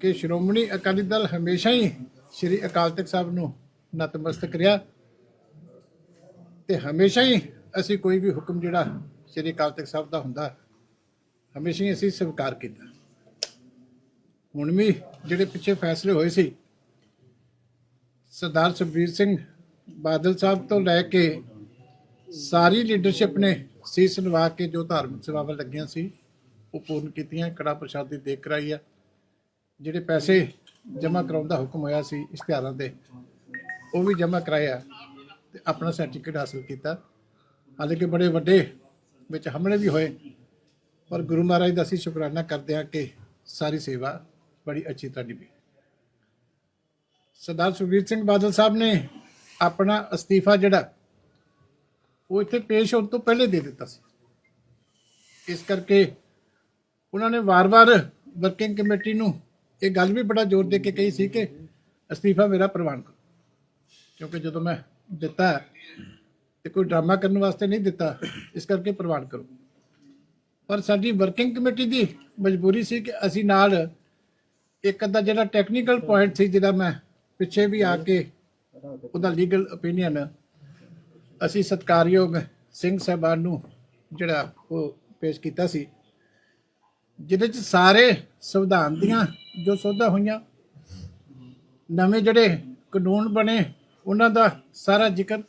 ਕਿ ਸ਼੍ਰੋਮਣੀ ਅਕਾਲੀ ਦਲ ਹਮੇਸ਼ਾ ਹੀ ਸ੍ਰੀ ਅਕਾਲ ਤਖਤ ਸਾਹਿਬ ਨੂੰ ਨਤਮਸਤਕ ਰਿਹਾ ਤੇ ਹਮੇਸ਼ਾ ਹੀ ਅਸੀਂ ਕੋਈ ਵੀ ਹੁਕਮ ਜਿਹੜਾ ਸ੍ਰੀ ਅਕਾਲ ਤਖਤ ਸਾਹਿਬ ਦਾ ਹੁੰਦਾ, ਹਮੇਸ਼ਾ ਹੀ ਅਸੀਂ ਸਵੀਕਾਰ ਕੀਤਾ। ਹੁਣ ਵੀ ਜਿਹੜੇ ਪਿੱਛੇ ਫੈਸਲੇ ਹੋਏ ਸੀ, ਸਰਦਾਰ ਸੁਖਬੀਰ ਸਿੰਘ ਬਾਦਲ ਸਾਹਿਬ ਤੋਂ ਲੈ ਕੇ ਸਾਰੀ ਲੀਡਰਸ਼ਿਪ ਨੇ ਸੀਸ ਨਵਾ ਕੇ ਜੋ ਧਾਰਮਿਕ ਸੇਵਾਵਾਂ ਲੱਗੀਆਂ ਸੀ, ਉਹ ਪੂਰਨ ਕੀਤੀਆਂ, ਕੜਾ ਪ੍ਰਸ਼ਾਦ ਦੀ ਦੇਖ ਰਹੀ ਆ। ਜਿਹੜੇ ਪੈਸੇ ਜਮ੍ਹਾਂ ਕਰਾਉਣ ਦਾ ਹੁਕਮ ਹੋਇਆ ਸੀ ਇਸ਼ਤਿਹਾਰਾਂ ਦੇ ਉਹ ਵੀ ਜਮ੍ਹਾਂ ਕਰਾਇਆ ਤੇ ਆਪਣਾ ਸਰਟੀਫਿਕੇਟ ਹਾਸਲ ਕੀਤਾ। ਹਾਲਾਂਕਿ ਬੜੇ ਵੱਡੇ ਵਿੱਚ ਹਮਲੇ ਵੀ ਹੋਏ, ਪਰ ਗੁਰੂ ਮਹਾਰਾਜ ਦਾ ਅਸੀਂ ਸ਼ੁਕਰਾਨਾ ਕਰਦੇ ਹਾਂ ਕਿ ਸਾਰੀ ਸੇਵਾ ਬੜੀ ਅੱਛੀ ਤਰ੍ਹਾਂ ਨਿਭੀ ਸਰਦਾਰ ਸੁਖਬੀਰ ਸਿੰਘ ਬਾਦਲ ਸਾਹਿਬ ਨੇ ਆਪਣਾ ਅਸਤੀਫਾ ਜਿਹੜਾ, ਉਹ ਇੱਥੇ ਪੇਸ਼ ਹੋਣ ਤੋਂ ਪਹਿਲੇ ਦੇ ਦਿੱਤਾ ਸੀ। ਇਸ ਕਰਕੇ ਉਹਨਾਂ ਨੇ ਵਾਰ-ਵਾਰ ਵਰਕਿੰਗ ਕਮੇਟੀ ਨੂੰ ਇਹ ਗੱਲ ਵੀ ਬੜਾ ਜ਼ੋਰ ਦੇ ਕੇ ਕਹੀ ਸੀ ਕਿ ਅਸਤੀਫਾ ਮੇਰਾ ਪ੍ਰਵਾਨ ਕਰੋ। ਕਿਉਂਕਿ ਜਦੋਂ ਮੈਂ ਦਿੱਤਾ ਤੇ ਕੋਈ ਡਰਾਮਾ ਕਰਨ ਵਾਸਤੇ ਨਹੀਂ ਦਿੱਤਾ, ਇਸ ਕਰਕੇ ਪ੍ਰਵਾਨ ਕਰੋ। ਪਰ ਸਾਡੀ ਵਰਕਿੰਗ ਕਮੇਟੀ ਦੀ ਮਜਬੂਰੀ ਸੀ ਕਿ ਅਸੀਂ ਨਾਲ ਇੱਕ ਅੱਧਾ ਜਿਹੜਾ ਟੈਕਨੀਕਲ ਪੁਆਇੰਟ ਸੀ ਜਿਹਦਾ ਮੈਂ ਪਿੱਛੇ ਵੀ ਆ ਕੇ ਉਹਦਾ ਲੀਗਲ opinion ਅਸੀਂ ਸਤਕਾਰਯੋਗ ਸਿੰਘ ਸਾਹਿਬਾਨ ਨੂੰ ਜਿਹੜਾ ਉਹ ਪੇਸ਼ ਕੀਤਾ ਸੀ, ਜਿਹਦੇ ਚ ਸਾਰੇ ਸੰਵਿਧਾਨ ਦੀਆਂ ਜੋ ਸੋਧਾਂ ਹੋਈਆਂ, ਨਵੇਂ ਜਿਹੜੇ ਕਾਨੂੰਨ ਬਣੇ, ਉਹਨਾਂ ਦਾ ਸਾਰਾ ਜ਼ਿਕਰ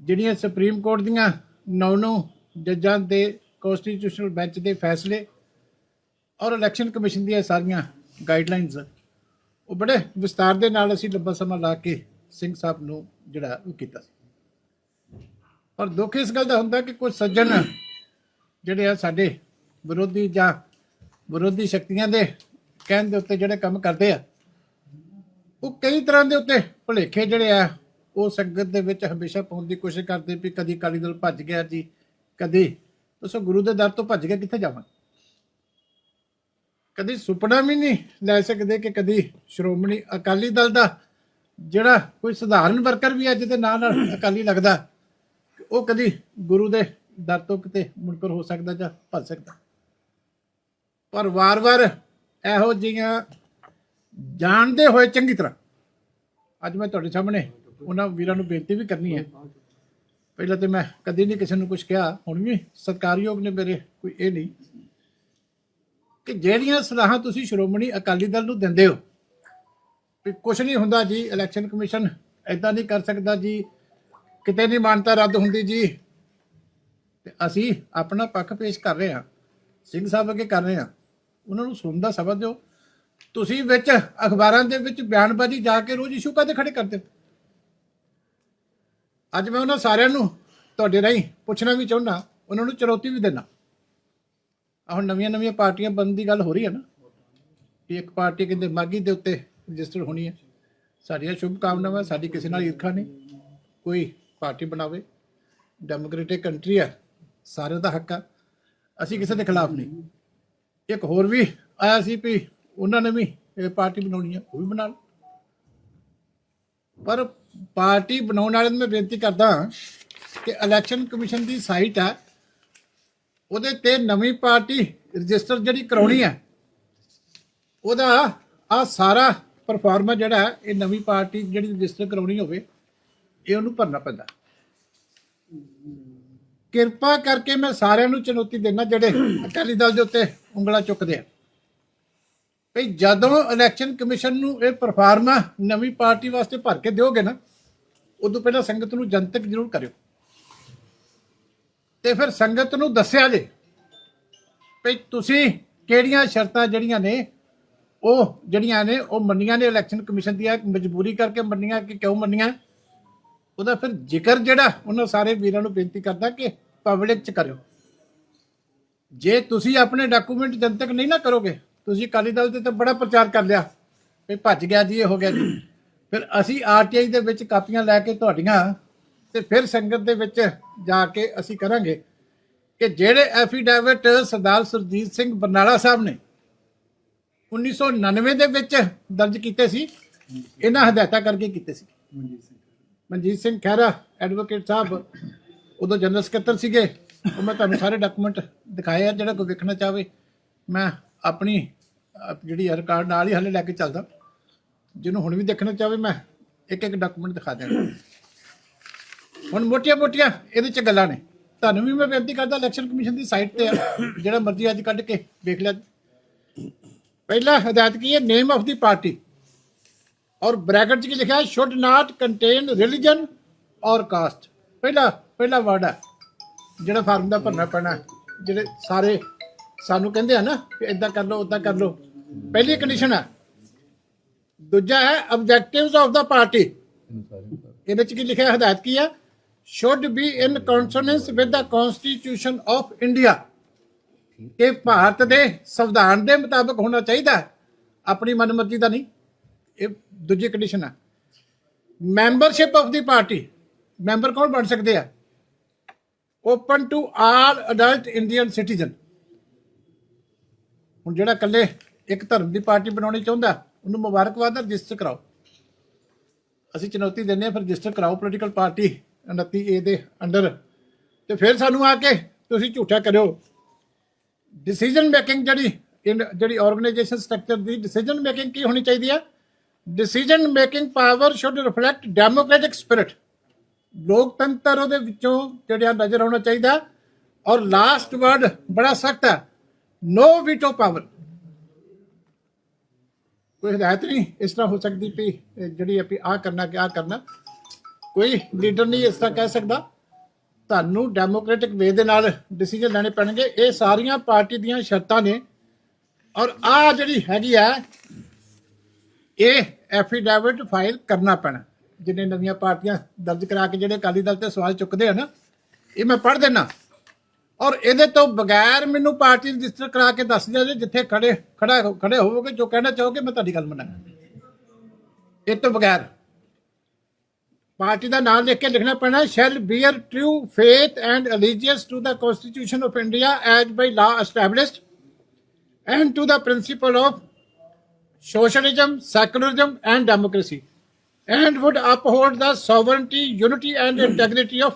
ਜਿਹੜੀਆਂ ਸੁਪਰੀਮ ਕੋਰਟ ਦੀਆਂ ਨੌ ਨੌ ਜੱਜਾਂ ਦੇ ਕਨਸਟੀਟਿਊਸ਼ਨਲ ਬੈਂਚ ਦੇ ਫੈਸਲੇ ਔਰ ਇਲੈਕਸ਼ਨ ਕਮਿਸ਼ਨ ਦੀਆਂ ਸਾਰੀਆਂ ਗਾਈਡਲਾਈਨਸ ਉਹ ਬੜੇ ਵਿਸਤਾਰ ਦੇ ਨਾਲ ਅਸੀਂ ਲੰਬਾ ਸਮਾਂ ਲਾ ਕੇ ਸਿੰਘ ਸਾਹਿਬ ਨੂੰ ਜਿਹੜਾ ਉਹ ਕੀਤਾ ਸੀ। ਪਰ ਦੁੱਖ ਇਸ ਗੱਲ ਦਾ ਹੁੰਦਾ ਕਿ ਕੁਝ ਸੱਜਣ ਜਿਹੜੇ ਆ ਸਾਡੇ ਵਿਰੋਧੀ ਜਾਂ ਵਿਰੋਧੀ ਸ਼ਕਤੀਆਂ ਦੇ ਕਹਿਣ ਦੇ ਉੱਤੇ ਜਿਹੜੇ ਕੰਮ ਕਰਦੇ ਆ, ਉਹ ਕਈ ਤਰ੍ਹਾਂ ਦੇ ਉੱਤੇ ਭੁਲੇਖੇ ਜਿਹੜੇ ਆ, ਉਹ ਸੰਗਤ ਦੇ ਵਿੱਚ ਹਮੇਸ਼ਾ ਪਾਉਣ ਦੀ ਕੋਸ਼ਿਸ਼ ਕਰਦੇ ਵੀ ਕਦੀ ਅਕਾਲੀ ਦਲ ਭੱਜ ਗਿਆ ਜੀ, ਕਦੀ ਦੱਸੋ ਗੁਰੂ ਦੇ ਦਰ ਤੋਂ ਭੱਜ ਕੇ ਕਿੱਥੇ ਜਾਵਾਂ? ਕਦੀ ਸੁਪਨਾ ਵੀ ਨਹੀਂ ਲੈ ਸਕਦੇ ਕਿ ਕਦੀ ਸ਼੍ਰੋਮਣੀ ਅਕਾਲੀ ਦਲ ਦਾ ਜਿਹੜਾ ਕੋਈ ਸਧਾਰਨ ਵਰਕਰ ਵੀ ਅੱਜ ਦੇ ਨਾਂ ਨਾਲ ਅਕਾਲੀ ਲੱਗਦਾ, ਉਹ ਕਦੀ ਗੁਰੂ ਦੇ ਦਰ ਤੋਂ ਕਿਤੇ ਮੁਨਕਰ ਹੋ ਸਕਦਾ ਜਾਂ ਭੱਜ ਸਕਦਾ। ਪਰ ਵਾਰ-ਵਾਰ ਇਹੋ ਜਿਹੀਆਂ ਜਾਣਦੇ ਹੋਏ ਚੰਗੀ ਤਰ੍ਹਾਂ। ਅੱਜ ਮੈਂ ਤੁਹਾਡੇ ਸਾਹਮਣੇ ਉਹਨਾਂ ਵੀਰਾਂ ਨੂੰ ਬੇਨਤੀ ਵੀ ਕਰਨੀ ਹੈ। ਪਹਿਲਾਂ ਤੇ ਮੈਂ ਕਦੀ ਨਹੀਂ ਕਿਸੇ ਨੂੰ ਕੁਝ ਕਿਹਾ। ਹੁਣ ਵੀ ਸਤਕਾਰਯੋਗ ਨੇ ਮੇਰੇ, ਕੋਈ ਇਹ ਨਹੀਂ ਕਿ ਜਿਹੜੀਆਂ ਸਲਾਹਾਂ ਤੁਸੀਂ ਸ਼੍ਰੋਮਣੀ ਅਕਾਲੀ ਦਲ ਨੂੰ ਦਿੰਦੇ ਹੋ, ਵੀ ਕੁਝ ਨਹੀਂ ਹੁੰਦਾ ਜੀ, ਇਲੈਕਸ਼ਨ ਕਮਿਸ਼ਨ ਐਦਾਂ ਨਹੀਂ ਕਰ ਸਕਦਾ ਜੀ, ਕਿਤੇ ਨਹੀਂ ਮਾਨਤਾ ਰੱਦ ਹੁੰਦੀ ਜੀ। ਤੇ ਅਸੀਂ ਆਪਣਾ ਪੱਖ ਪੇਸ਼ ਕਰ ਰਹੇ ਹਾਂ, ਸਿੰਘ ਸਾਹਿਬ ਅੱਗੇ ਕਰ ਰਹੇ ਹਾਂ। ਉਹਨਾਂ ਨੂੰ ਸੁਣਦਾ ਸਬਰ ਦਿਓ। ਤੁਸੀਂ ਵਿੱਚ ਅਖਬਾਰਾਂ ਦੇ ਵਿੱਚ ਬਿਆਨਬਾਜ਼ੀ ਜਾ ਕੇ ਰੋਜ਼ ਇਸ਼ੂ ਕਾਦੇ ਖੜੇ ਕਰਦੇ ਅੱਜ ਮੈਂ ਉਹਨਾਂ ਸਾਰਿਆਂ ਨੂੰ ਤੁਹਾਡੇ ਰਾਹੀਂ ਪੁੱਛਣਾ ਵੀ ਚਾਹੁੰਦਾ, ਉਹਨਾਂ ਨੂੰ ਚੁਣੌਤੀ ਵੀ ਦੇਣਾ ਆਹ ਹੁਣ ਨਵੀਆਂ ਨਵੀਆਂ ਪਾਰਟੀਆਂ ਬਣਨ ਦੀ ਗੱਲ ਹੋ ਰਹੀ ਹੈ ਨਾ। ਕਿ ਇੱਕ ਪਾਰਟੀ ਕਹਿੰਦੇ ਮਾਗੀ ਦੇ ਉੱਤੇ ਰਜਿਸਟਰ ਹੋਣੀ ਹੈ। ਸਾਡੀਆਂ ਸ਼ੁਭ ਕਾਮਨਾਵਾਂ, ਸਾਡੀ ਕਿਸੇ ਨਾਲ ਈਰਖਾ ਨਹੀਂ। ਕੋਈ ਪਾਰਟੀ ਬਣਾਵੇ। ਡੈਮੋਕ੍ਰੈਟਿਕ ਕੰਟਰੀ ਹੈ, ਸਾਰਿਆਂ ਦਾ ਹੱਕ ਆ। ਅਸੀਂ ਕਿਸੇ ਦੇ ਖਿਲਾਫ ਨਹੀਂ। ਇੱਕ ਹੋਰ ਵੀ ਆਇਆ ਸੀ ਵੀ ਉਹਨਾਂ ਨੇ ਵੀ ਇਹ ਪਾਰਟੀ ਬਣਾਉਣੀ ਹੈ ਉਹ ਵੀ ਬਣਾ ਲਓ। ਪਰ ਪਾਰਟੀ ਬਣਾਉਣ ਵਾਲਿਆਂ ਨੂੰ ਮੈਂ ਬੇਨਤੀ ਕਰਦਾ ਕਿ ਇਲੈਕਸ਼ਨ ਕਮਿਸ਼ਨ ਦੀ ਸਾਈਟ ਹੈ ਉਹਦੇ ਤੇ ਨਵੀਂ ਪਾਰਟੀ ਰਜਿਸਟਰ ਜਿਹੜੀ ਕਰਾਉਣੀ ਹੈ ਉਹਦਾ ਆ ਸਾਰਾ ਪਰਫਾਰਮਾ ਜਿਹੜਾ, ਇਹ ਨਵੀਂ ਪਾਰਟੀ ਜਿਹੜੀ ਰਜਿਸਟਰ ਕਰਾਉਣੀ ਹੋਵੇ, ਇਹ ਉਹਨੂੰ ਭਰਨਾ ਪੈਂਦਾ। ਕਿਰਪਾ ਕਰਕੇ ਮੈਂ ਸਾਰਿਆਂ ਨੂੰ ਚੁਣੌਤੀ ਦੇਣਾ ਜਿਹੜੇ ਅਕਾਲੀ ਦਲ ਦੇ ਉੱਤੇ ਉਂਗਲਾਂ ਚੁੱਕਦੇ ਆ। ਭਈ ਜਦੋਂ ਇਲੈਕਸ਼ਨ ਕਮਿਸ਼ਨ ਨੂੰ ਇਹ ਪਰਫਾਰਮਾ ਨਵੀਂ ਪਾਰਟੀ ਵਾਸਤੇ ਭਰ ਕੇ ਦਿਓਗੇ ਨਾ, ਉਦੋਂ ਪਹਿਲਾਂ ਸੰਗਤ ਨੂੰ ਜਨਤਕ ਜ਼ਰੂਰ ਕਰਿਓ। ਤੇ ਫਿਰ ਸੰਗਤ ਨੂੰ ਦੱਸਿਆ ਜੇ ਭਈ ਤੁਸੀਂ ਕਿਹੜੀਆਂ ਸ਼ਰਤਾਂ ਜਿਹੜੀਆਂ ਨੇ, ਉਹ ਜਿਹੜੀਆਂ ਨੇ, ਉਹ ਮੰਨੀਆਂ ਨੇ ਇਲੈਕਸ਼ਨ ਕਮਿਸ਼ਨ ਦੀਆਂ, ਮਜਬੂਰੀ ਕਰਕੇ ਮੰਨੀਆਂ ਕਿ ਕਿਉਂ ਮੰਨੀਆਂ? ਉਹਦਾ ਫਿਰ ਜ਼ਿਕਰ ਜਿਹੜਾ, ਉਹਨਾਂ ਸਾਰੇ ਵੀਰਾਂ ਨੂੰ ਬੇਨਤੀ ਕਰਦਾ ਕਿ ਪਬਲਿਕ ਚ ਕਰਿਓ। ਜੇ ਤੁਸੀਂ ਆਪਣੇ ਡਾਕੂਮੈਂਟ ਜਨਤਕ ਨਹੀਂ ਨਾ ਕਰੋਗੇ, ਤੁਸੀਂ ਅਕਾਲੀ ਦਲ ਤੇ ਬੜਾ ਪ੍ਰਚਾਰ ਕਰ ਲਿਆ। ਵੀ ਭੱਜ ਗਿਆ ਜੀ, ਇਹ ਹੋ ਗਿਆ ਜੀ। ਫਿਰ ਅਸੀਂ ਆਰਟੀਆਈ ਦੇ ਵਿੱਚ ਕਾਪੀਆਂ ਲੈ ਕੇ ਤੁਹਾਡੀਆਂ, ਤੇ ਫਿਰ ਸੰਗਤ ਦੇ ਵਿੱਚ ਜਾ ਕੇ ਅਸੀਂ ਕਰਾਂਗੇ ਕਿ ਜਿਹੜੇ ਐਫੀਡੈਵਿਟ ਸਰਦਾਰ ਸੁਰਜੀਤ ਸਿੰਘ ਬਰਨਾਲਾ ਸਾਹਿਬ ਨੇ 1999 ਦੇ ਵਿੱਚ ਦਰਜ ਕੀਤੇ ਸੀ, ਇਹਨਾਂ ਹਦਾਇਤਾਂ ਕਰਕੇ ਕੀਤੇ ਸੀ। ਮਨਜੀਤ ਸਿੰਘ ਖਹਿਰਾ ਐਡਵੋਕੇਟ ਸਾਹਿਬ ਉਦੋਂ ਜਨਰਲ ਸਕੱਤਰ ਸੀਗੇ। ਉਹ ਮੈਂ ਤੁਹਾਨੂੰ ਸਾਰੇ ਡਾਕੂਮੈਂਟ ਦਿਖਾਏ ਆ ਜਿਹੜਾ ਕੋਈ ਵੇਖਣਾ ਚਾਹਵੇ। ਮੈਂ ਆਪਣੀ ਜਿਹੜੀ ਰਿਕਾਰਡ ਨਾਲ ਹੀ ਹਲੇ ਲੈ ਕੇ ਚੱਲਦਾ। ਜਿਹਨੂੰ ਹੁਣ ਵੀ ਦੇਖਣਾ ਚਾਹਵੇ ਮੈਂ ਇੱਕ ਇੱਕ ਡਾਕੂਮੈਂਟ ਦਿਖਾ ਦਿਆਂਗਾ। ਹੁਣ ਮੋਟੀਆਂ ਮੋਟੀਆਂ ਇਹਦੇ ਚ ਗੱਲਾਂ ਨੇ। ਤੁਹਾਨੂੰ ਵੀ ਮੈਂ ਬੇਨਤੀ ਕਰਦਾ ਇਲੈਕਸ਼ਨ ਕਮਿਸ਼ਨ ਦੀ ਸਾਈਟ ਤੇ ਆ, ਜਿਹੜਾ ਮਰਜ਼ੀ ਅੱਜ ਕੱਢ ਕੇ ਵੇਖ ਲੈ ਪਹਿਲਾ ਹਦਾਇਤ ਕੀ ਹੈ? Name of the party or bracket 'ਚ ਕੀ ਲਿਖਿਆ ਹੈ? Should not contain religion or caste ਪਹਿਲਾ ਪਹਿਲਾ ਵਰਡ ਹੈ, ਜਿਹੜਾ ਫਾਰਮ ਦਾ ਭਰਨਾ ਪੈਣਾ ਜਿਹੜੇ ਸਾਰੇ ਸਾਨੂੰ ਕਹਿੰਦੇ ਆ ਨਾ ਕਿ ਇਦਾਂ ਕਰ ਲਓ ਉਦਾਂ ਕਰ ਲਓ। ਪਹਿਲੀ ਕੰਡੀਸ਼ਨ ਹੈ। ਦੂਜਾ ਹੈ ਆਬਜੈਕਟਿਵਸ ਆਫ ਦਾ ਪਾਰਟੀ ਇਹਦੇ 'ਚ ਕੀ ਲਿਖਿਆ ਹਦਾਇਤ ਕੀ ਹੈ? Should be in consonance with the constitution of India ਇਹ ਭਾਰਤ ਦੇ ਸੰਵਿਧਾਨ ਦੇ ਮੁਤਾਬਕ ਹੋਣਾ ਚਾਹੀਦਾ ਹੈ। ਆਪਣੀ ਮਨਮਰਜ਼ੀ ਦਾ ਨਹੀਂ। ਇਹ ਦੂਜੀ ਕੰਡੀਸ਼ਨ ਹੈ membership of the party member ਕੌਣ ਬਣ ਸਕਦੇ ਆ? Open to all adult Indian citizen ਹੁਣ ਜਿਹੜਾ ਇਕੱਲੇ ਇੱਕ ਧਰਮ ਦੀ ਪਾਰਟੀ ਬਣਾਉਣੀ ਚਾਹੁੰਦਾ, ਉਹਨੂੰ ਮੁਬਾਰਕਬਾਦ ਰਜਿਸਟਰ ਕਰਾਓ। ਅਸੀਂ ਚੁਣੌਤੀ ਦਿੰਦੇ ਹਾਂ, ਫਿਰ ਰਜਿਸਟਰ ਕਰਾਓ ਪੋਲੀਟੀਕਲ ਪਾਰਟੀ 29 ਏ ਦੇ ਅੰਡਰ। ਤੇ ਫਿਰ ਸਾਨੂੰ ਆ ਕੇ ਤੁਸੀਂ ਝੂਠਾ ਕਰਿਓ। ਡਿਸੀਜਨ ਮੇਕਿੰਗ ਜਿਹੜੀ ਜਿਹੜੀ ਆਰਗੇਨਾਈਜੇਸ਼ਨ ਸਟਰਕਚਰ ਦੀ ਡਿਸੀਜਨ ਮੇਕਿੰਗ ਕੀ ਹੋਣੀ ਚਾਹੀਦੀ ਹੈ decision making power should reflect democratic spirit ਲੋਕਤੰਤਰ ਉਹਦੇ ਵਿੱਚੋਂ ਜਿਹੜਾ ਨਜ਼ਰ ਆਉਣਾ ਚਾਹੀਦਾ ਔਰ ਲਾਸਟ ਵਰਡ ਬੜਾ ਸਖਤ ਹੈ। ਨੋ ਵੀਟੋ ਪਾਵਰ ਕੋਈ ਹਦਾਇਤ ਨਹੀਂ ਇਸ ਤਰ੍ਹਾਂ ਹੋ ਸਕਦੀ ਵੀ ਜਿਹੜੀ ਆ ਵੀ ਆ ਕਰਨਾ ਕਿ ਆ ਕਰਨਾ। ਕੋਈ ਲੀਡਰ ਨਹੀਂ ਇਸ ਤਰ੍ਹਾਂ ਕਹਿ ਸਕਦਾ। ਤੁਹਾਨੂੰ ਡੈਮੋਕ੍ਰੈਟਿਕ ਵੇ ਦੇ ਨਾਲ ਡਿਸੀਜਨ ਲੈਣੇ ਪੈਣਗੇ। ਇਹ ਸਾਰੀਆਂ ਪਾਰਟੀ ਦੀਆਂ ਸ਼ਰਤਾਂ ਨੇ। ਔਰ ਆ ਜਿਹੜੀ ਹੈਗੀ ਆ ਇਹ ਐਫੀਡੈਵਿਟ ਫਾਈਲ ਕਰਨਾ ਪੈਣਾ। ਜਿੰਨੇ ਨਵੀਆਂ ਪਾਰਟੀਆਂ ਦਰਜ ਕਰਾ ਕੇ ਜਿਹੜੇ ਅਕਾਲੀ ਦਲ ਤੇ ਸਵਾਲ ਚੁੱਕਦੇ ਆ ਨਾ, ਇਹ ਮੈਂ ਪੜ੍ਹ ਦੇਣਾ ਔਰ ਇਹਦੇ ਤੋਂ ਬਗੈਰ ਮੈਨੂੰ ਪਾਰਟੀ ਰਜਿਸਟਰ ਕਰਾ ਕੇ ਦੱਸ ਦਿਓ ਜੀ ਜਿੱਥੇ ਖੜੇ, ਖੜਾ ਖੜੇ ਹੋਵੋਗੇ, ਜੋ ਕਹਿਣਾ ਚਾਹੋਗੇ ਮੈਂ ਤੁਹਾਡੀ ਗੱਲ ਮੰਨਾਂਗਾ। ਇਹ ਤੋਂ ਬਗੈਰ। ਪਾਰਟੀ ਦਾ ਨਾਮ ਲਿਖ ਕੇ ਲਿਖਣਾ ਪੈਣਾ shall bear true faith and allegiance to the constitution of India as by law established and to the principle of socialism, secularism, and democracy, and would uphold the sovereignty, unity, and integrity of